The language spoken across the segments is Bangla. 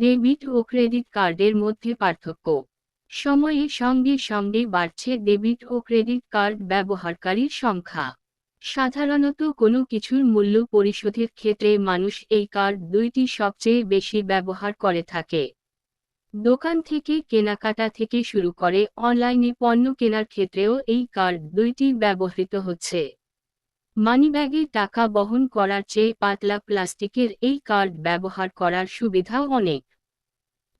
ডেবিট ও ক্রেডিট কার্ডের মধ্যে পার্থক্য। সময়ের সঙ্গে সঙ্গে বাড়ছে ডেবিট ও ক্রেডিট কার্ড ব্যবহারকারীর সংখ্যা। সাধারণত কোনো কিছুর মূল্য পরিশোধের ক্ষেত্রে মানুষ এই কার্ড দুইটি সবচেয়ে বেশি ব্যবহার করে থাকে। দোকান থেকে কেনাকাটা থেকে শুরু করে অনলাইনে পণ্য কেনার ক্ষেত্রেও এই কার্ড দুইটি ব্যবহৃত হচ্ছে। মানিব্যাগে টাকা বহন করার চেয়ে পাতলা প্লাস্টিকের এই কার্ড ব্যবহার করার সুবিধাও অনেক।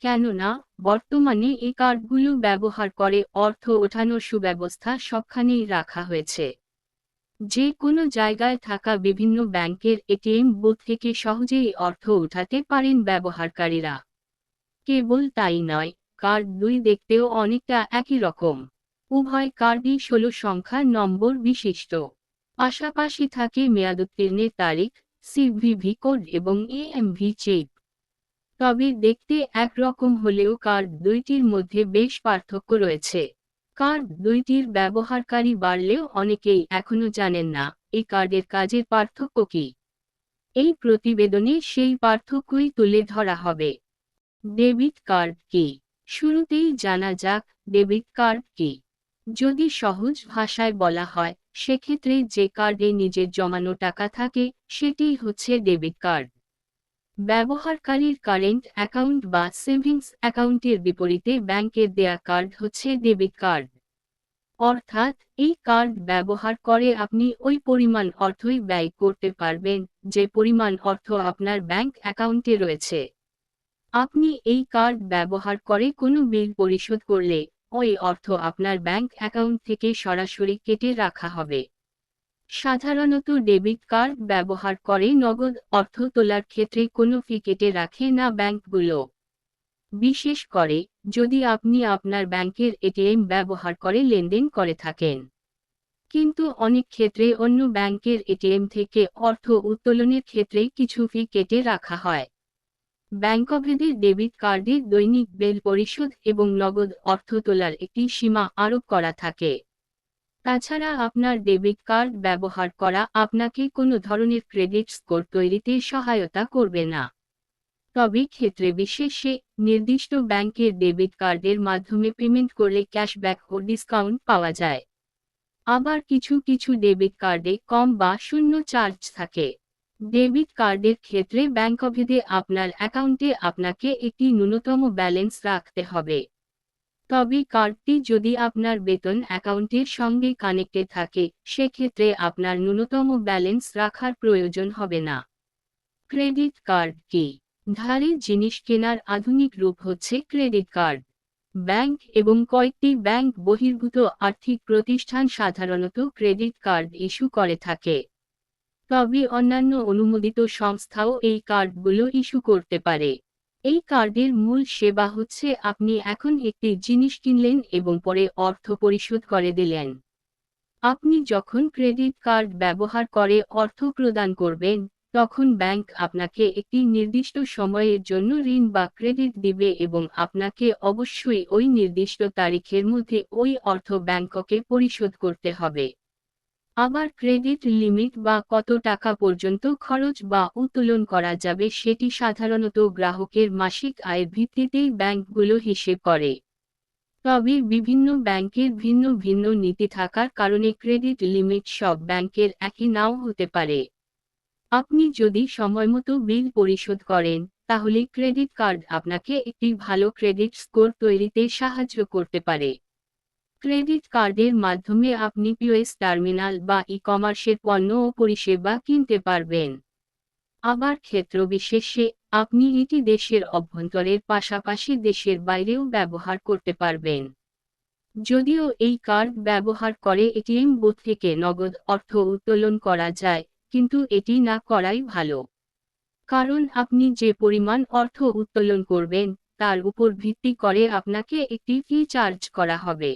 কেননা, বর্তমানে এই কার্ডগুলো ব্যবহার করে অর্থ ওঠানোর সুব্যবস্থা সবখানেই রাখা হয়েছে। যে কোনো জায়গায় থাকা বিভিন্ন ব্যাংকের এটিএম বুথ থেকে সহজেই অর্থ উঠাতে পারেন ব্যবহারকারীরা। কেবল তাই নয়, কার্ড দুই দেখতেও অনেকটা একই রকম। উভয় কার্ডই ষোলো সংখ্যা নম্বর বিশিষ্ট। পাশাপাশি থাকে মেয়াদোত্তীর্ণের তারিখ সিভিভি কোড এবং এএমভি চিপ তবে দেখতে একরকম হলেও কার্ড দুইটির মধ্যে বেশ পার্থক্য রয়েছে। কার্ড দুইটির ব্যবহারকারী বাড়লেও অনেকেই এখনও জানেন না, এই কার্ডের কাজের পার্থক্য কি? এই প্রতিবেদনে সেই পার্থক্যই তুলে ধরা হবে। ডেবিট কার্ড কি? শুরুতেই জানা যাক ডেবিট কার্ড কি। যদি সহজ ভাষায় বলা হয় সেক্ষেত্রে যে কার্ডে নিজের জমানো টাকা থাকে, সেটি হচ্ছে ডেবিট কার্ড। ব্যবহারকারীর কারেন্ট অ্যাকাউন্ট বা সেভিংস অ্যাকাউন্টের বিপরীতে ব্যাংকের দেয়া কার্ড হচ্ছে ডেবিট কার্ড। অর্থাৎ, এই কার্ড ব্যবহার করে আপনি ওই পরিমাণ অর্থই ব্যয় করতে পারবেন, যে পরিমাণ অর্থ আপনার ব্যাংক অ্যাকাউন্টে রয়েছে। আপনি এই কার্ড ব্যবহার করে কোনো বিল পরিশোধ করলে ওই অর্থ আপনার ব্যাংক অ্যাকাউন্ট থেকে সরাসরি কেটে রাখা হবে। সাধারণত ডেবিট কার্ড ব্যবহার করে নগদ অর্থ তোলার ক্ষেত্রে কোনো ফি কেটে রাখে না ব্যাংকগুলো। বিশেষ করে, যদি আপনি আপনার ব্যাংকের এটিএম ব্যবহার করে লেনদেন করে থাকেন। কিন্তু অনেক ক্ষেত্রে অন্য ব্যাংকের এটিএম থেকে অর্থ উত্তোলনের ক্ষেত্রে কিছু ফি কেটে রাখা হয়। ব্যাংকভেদে ডেবিট কার্ডে দৈনিক বেল পরিশোধ এবং নগদ অর্থ তোলার একটি সীমা আরোপ করা থাকে। তাছাড়া আপনার ডেবিট কার্ড ব্যবহার করা আপনাকে কোনো ধরনের ক্রেডিট স্কোর তৈরিতে সহায়তা করবে না। তবে ক্ষেত্রে বিশেষে নির্দিষ্ট ব্যাংকের ডেবিট কার্ডের মাধ্যমে পেমেন্ট করলে ক্যাশব্যাক ও ডিসকাউন্ট পাওয়া যায়। আবার কিছু কিছু ডেবিট কার্ডে কম বা শূন্য চার্জ থাকে। ডেবিট কার্ডের ক্ষেত্রে ব্যাংকভেদে আপনার অ্যাকাউন্টে আপনাকে একটি ন্যূনতম ব্যালেন্স রাখতে হবে। তবে কার্ডটি যদি আপনার বেতন অ্যাকাউন্টের সঙ্গে কানেক্টেড থাকে, সেক্ষেত্রে আপনার ন্যূনতম ব্যালেন্স রাখার প্রয়োজন হবে না। ক্রেডিট কার্ড কি? ধারে জিনিস কেনার আধুনিক রূপ হচ্ছে ক্রেডিট কার্ড। ব্যাংক এবং কয়েকটি ব্যাংক বহির্ভূত আর্থিক প্রতিষ্ঠান সাধারণত ক্রেডিট কার্ড ইস্যু করে থাকে। তবে অন্যান্য অনুমোদিত সংস্থাও এই কার্ডগুলো ইস্যু করতে পারে। এই কার্ডের মূল সেবা হচ্ছে আপনি এখন একটি জিনিস কিনলেন এবং পরে অর্থ পরিশোধ করে দিলেন। আপনি যখন ক্রেডিট কার্ড ব্যবহার করে অর্থ প্রদান করবেন, তখন ব্যাংক আপনাকে একটি নির্দিষ্ট সময়ের জন্য ঋণ বা ক্রেডিট দিবে এবং আপনাকে অবশ্যই ওই নির্দিষ্ট তারিখের মধ্যে ওই অর্থ ব্যাংককে পরিশোধ করতে হবে। আবার ক্রেডিট লিমিট বা কত টাকা পর্যন্ত খরচ বা উত্তোলন করা যাবে সেটি সাধারণত গ্রাহকের মাসিক আয়ের ভিত্তিতেই ব্যাংকগুলো হিসেব করে। তবে বিভিন্ন ব্যাংকের ভিন্ন ভিন্ন নীতি থাকার কারণে ক্রেডিট লিমিট সব ব্যাংকের একই নাও হতে পারে। আপনি যদি সময়মতো বিল পরিশোধ করেন, তাহলে ক্রেডিট কার্ড আপনাকে একটি ভালো ক্রেডিট স্কোর তৈরিতে সাহায্য করতে পারে। ক্রেডিট কার্ডের মাধ্যমে আপনি পিওএস টার্মিনাল বা ই কমার্সের পণ্য ও পরিষেবা কিনতে পারবেন। আবার ক্ষেত্র বিশেষে আপনি এটি দেশের অভ্যন্তরের পাশাপাশি দেশের বাইরেও ব্যবহার করতে পারবেন। যদিও এই কার্ড ব্যবহার করে এটিএম বুথ থেকে নগদ অর্থ উত্তোলন করা যায়, কিন্তু এটি না করাই ভালো। কারণ আপনি যে পরিমাণ অর্থ উত্তোলন করবেন, তার উপর ভিত্তি করে আপনাকে একটি ফি চার্জ করা হবে।